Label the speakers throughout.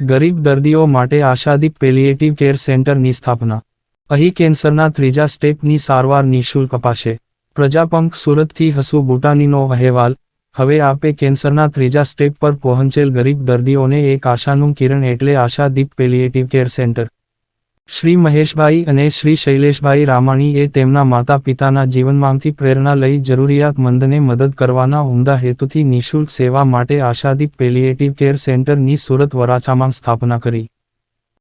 Speaker 1: ગરીબ દર્દીઓ માટે આશાદીપ પેલિએટિવ કેર સેન્ટરની સ્થાપના. અહીં કેન્સરના ત્રીજા સ્ટેપની સારવાર નિઃશુલ્ક અપાશે. પ્રજાપંખ સુરતથી હસુ બુટાનીનો અહેવાલ, હવે આપે કેન્સરના ત્રીજા સ્ટેપ પર પહોંચેલ ગરીબ દર્દીઓને એક આશાનું કિરણ એટલે Ashadeep palliative care centre Shri Maheshbhai અને શ્રી શૈલેષભાઈ રામાણીએ તેમના માતા પિતાના જીવનમાંથી પ્રેરણા લઈ જરૂરિયાતમંદને મદદ કરવાના ઉમદા હેતુથી નિઃશુલ્ક સેવા માટે આશાદીપ પેલિએટિવ કેર સેન્ટરની સુરત વરાછામાં સ્થાપના કરી.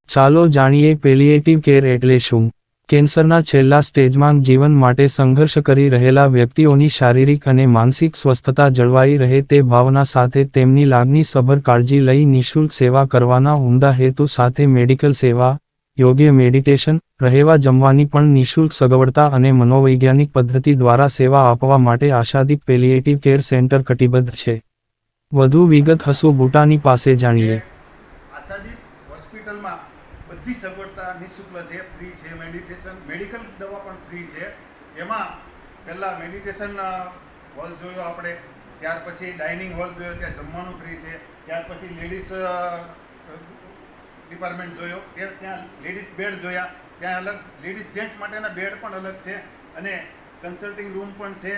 Speaker 1: ચાલો જાણીએ પેલિએટિવ કેર એટલે શું? કેન્સરના છેલ્લા સ્ટેજમાં જીવન માટે સંઘર્ષ કરી રહેલા વ્યક્તિઓની શારીરિક અને માનસિક સ્વસ્થતા જળવાઈ રહે તે ભાવના સાથે તેમની લાગણી સભર કાળજી લઈ નિઃશુલ્ક સેવા કરવાના ઉમદા હેતુ સાથે મેડિકલ સેવા યોગ્ય મેડિટેશન, રહેવા જમવાની પણ નિઃશુલ્ક સગવડતા અને મનોવૈજ્ઞાનિક પદ્ધતિ દ્વારા સેવા આપવા માટે આશાદીપ પેલિએટિવ કેર સેન્ટર કટિબદ્ધ છે. વધુ વિગત હસુ બુટાની પાસે જાણીએ.
Speaker 2: બધી સગવડતા નિઃશુલ્ક છે, ફ્રી છે, મેડિટેશન, મેડિકલ દવા પણ ફ્રી છે. એમાં પહેલાં મેડિટેશન હોલ જોયો આપણે, ત્યાર પછી ડાઇનિંગ હોલ જોયો, ત્યાં જમવાનું ફ્રી છે. ત્યાર પછી લેડીઝ ડિપાર્ટમેન્ટ જોયો. ત્યાં લેડીઝ બેડ જોયા. ત્યાં અલગ લેડીઝ જેન્ટ્સ માટેના બેડ પણ અલગ છે અને કન્સલ્ટિંગ રૂમ પણ છે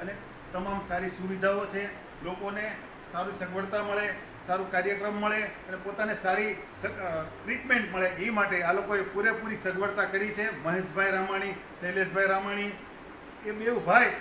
Speaker 2: અને તમામ સારી સુવિધાઓ છે. લોકોને સારી સગવડતા મળે, સારું કાર્યક્રમ મળે અને પોતાને સારી ટ્રીટમેન્ટ મળે. એ માટે આ લોકોએ પૂરેપૂરી સગવડતા કરી છે. મહેશભાઈ રામાણી, શૈલેષભાઈ રામાણી, એ બે ભાઈ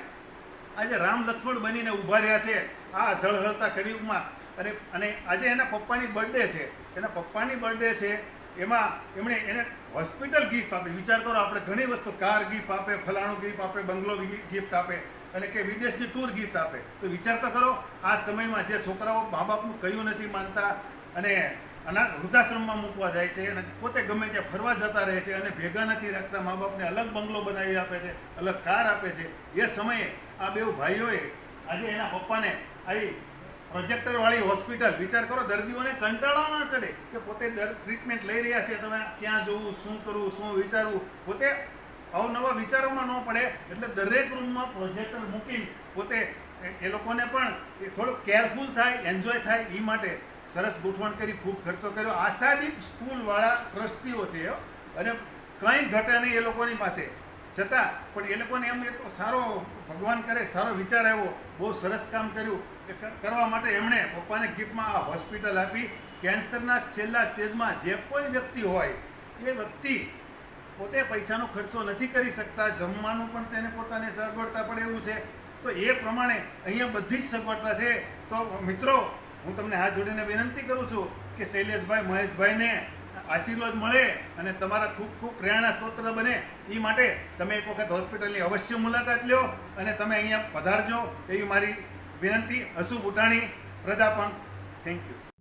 Speaker 2: આજે રામ લક્ષ્મણ બનીને ઊભા રહ્યા છે. આ જળહળતા કળિયુગમાં અને અને આજે એના પપ્પાની બર્થડે છે. એના પપ્પાની બર્થડે છે. એમાં એમણે એને હોસ્પિટલ ગિફ્ટ આપી. વિચાર કરો, આપણે ઘણી વસ્તુ કાર ગિફ્ટ આપે, ફલાણું ગિફ્ટ આપે, બંગલો ગિફ્ટ આપે, અને કે વિદેશની ટૂર ગિફ્ટ આપે. તો વિચાર તો કરો, આ સમયમાં જે છોકરાઓ મા બાપનું કયું નથી માનતા અને અના વૃદ્ધાશ્રમમાં મૂકવા જાય છે અને પોતે ગમે ત્યાં ફરવા જતા રહે છે અને ભેગા નથી રાખતા મા બાપને અલગ બંગલો બનાવી આપે છે, અલગ કાર આપે છે. એ સમયે આ બેઉ ભાઈઓએ આજે એના પપ્પાને આવી પ્રોજેક્ટર વાળી હોસ્પિટલ. વિચાર કરો, દર્દીઓને કંટાળો ના ચડે કે પોતે દર ટ્રીટમેન્ટ લઈ રહ્યા છે, તમે ક્યાં જવું, શું કરવું, શું વિચારવું? પોતે અવનવા વિચારોમાં ન પડે, એટલે દરેક રૂમમાં પ્રોજેક્ટર મૂકી પોતે એ- લોકોને પણ થોડુંક કેરફુલ થાય એન્જોય થાય એ માટે સરસ ગોઠવણ કરી, ખૂબ ખર્ચો કર્યો. આશાદીપ સ્કૂલવાળા ટ્રસ્ટીઓ છે. અને કંઈ ઘટે નહીં એ લોકોની પાસે. છતાં પણ એ લોકોને એમ એક સારો ભગવાન કરે, સારો વિચાર આવ્યો, બહુ સરસ કામ કર્યું. એ કરવા માટે એમણે પપ્પાને ગિફ્ટમાં આ હોસ્પિટલ આપી. કેન્સરના છેલ્લા સ્ટેજમાં જે કોઈ વ્યક્તિ હોય, એ વ્યક્તિ પોતે પૈસાનો ખર્ચો નથી કરી શકતા, જમવાનું પણ તેને પોતાને સગવડતા પડે એવું છે. તો એ પ્રમાણે અહીંયા બધી જ સગવડતા છે. તો મિત્રો, હું તમને હાથ જોડીને વિનંતી કરું છું કે શૈલેષભાઈ, મહેશભાઈને આશીર્વાદ મળે અને તમારા ખૂબ ખૂબ પ્રેરણા સ્ત્રોત બને. એ માટે તમે એક વખત હોસ્પિટલની અવશ્ય મુલાકાત લ્યો અને તમે અહીંયા પધારજો એવી મારી વિનંતી. હસુ બુટાણી પ્રજાપંખ થેન્ક યુ